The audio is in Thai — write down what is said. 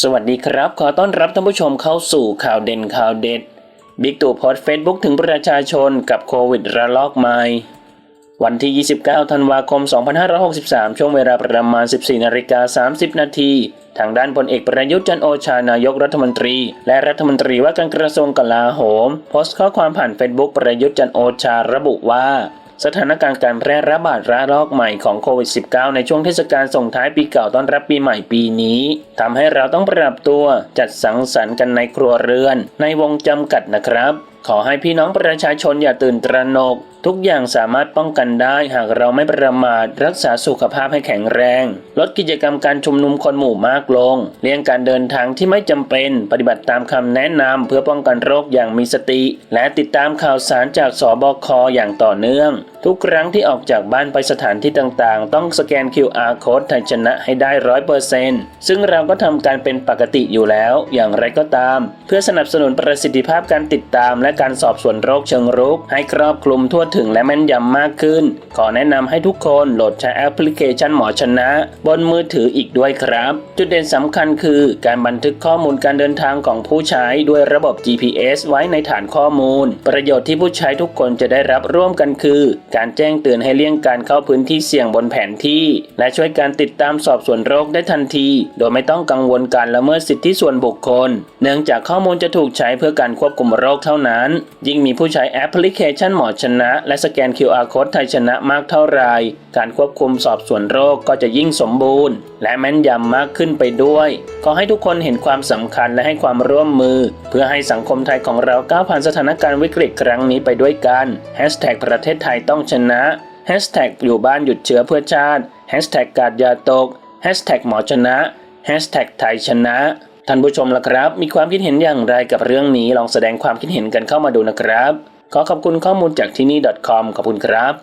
สวัสดีครับ ขอต้อนรับท่านผู้ชมเข้าสู่ข่าวเด่นข่าวเด็ด บิ๊กตู่โพสต์เฟซบุ๊กถึงประชาชนกับโควิดระลอกใหม่ วันที่ 29 ธันวาคม 2563 ช่วงเวลาประมาณ 14นาฬิกา30 นาที ทางด้านพลเอกประยุทธ์จันโอชานายกรัฐมนตรี และรัฐมนตรีว่าการกระทรวงกลาโหม โพสต์ข้อความผ่านเฟซบุ๊กประยุทธ์จันโอชาระบุว่า สถานการณ์การแพร่ระบาดระลอกใหม่ของโควิด -19 ในช่วงเทศกาลส่งท้ายปีเก่าต้อนรับปีใหม่ปีนี้ทำให้เราต้องปรับตัวจัดสังสรรค์กันในครัวเรือน ในวงจำกัดนะครับ ขอให้พี่น้องประชาชนอย่าตื่นตระหนก ทุกอย่างสามารถป้องกันได้หากเราไม่ประมาทรักษาสุขภาพให้แข็งแรง ลดกิจกรรมการชุมนุมคนหมู่มากลงเลี่ยงการเดินทางที่ไม่จำเป็นปฏิบัติตามคำแนะนำเพื่อป้องกันโรคอย่างมีสติ และติดตามข่าวสารจากสบคอย่างต่อเนื่อง ทุกครั้งที่ออกจากบ้านไปสถานที่ต่างๆ ต้องสแกน QR code ไทยชนะให้ได้ร้อยเปอร์เซนต์ซึ่งเราก็ทำการเป็นปกติอยู่แล้ว อย่างไรก็ตาม เพื่อสนับสนุนประสิทธิภาพการติดตาม และการสอบสวนโรคเชิงรุก ให้ครอบคลุมทั่วถึงและแม่นยำมากขึ้น ขอแนะนำให้ทุกคนโหลดใช้แอปพลิเคชันหมอชนะ บนมือถืออีกด้วยครับ จุดเด่นสำคัญคือ การบันทึกข้อมูลการเดินทางของผู้ใช้ด้วยระบบ GPS ไว้ในฐานข้อมูล ประโยชน์ที่ผู้ใช้ทุกคนจะได้รับร่วมกันคือการแจ้งเตือนให้เลี่ยงการเข้าพื้นที่เสี่ยงบนแผนที่ และช่วยการติดตามสอบสวนโรคได้ทันที โดยไม่ต้องกังวลการละเมิดสิทธิส่วนบุคคล เนื่องจากข้อมูลจะถูกใช้เพื่อการควบคุมโรคเท่านั้น ยิ่งมีผู้ใช้แอปพลิเคชันหมอชนะ และสแกน QR code ไทยชนะมากเท่าไรการควบคุมสอบสวนโรคก็จะยิ่งสมบูรณ์ และแม่นยำมากขึ้นไปด้วย ขอให้ทุกคนเห็นความสำคัญและให้ความร่วมมือ เพื่อให้สังคมไทยของเราก้าวผ่านสถานการณ์วิกฤตครั้งนี้ไปด้วยกันประเทศไทยต้องต้องชนะ Hashtag อยู่บ้านหยุดเชื้อเพื่อชาติ Hashtag กาดยาตก Hashtag หมอชนะ Hashtag ไทยชนะท่านผู้ชมล่ะครับ มีความคิดเห็นอย่างไรกับเรื่องนี้ลองแสดงความคิดเห็นกันเข้ามาดูนะครับ ขอขอบคุณข้อมูลจากที่นี่ .com ขอบคุณครับ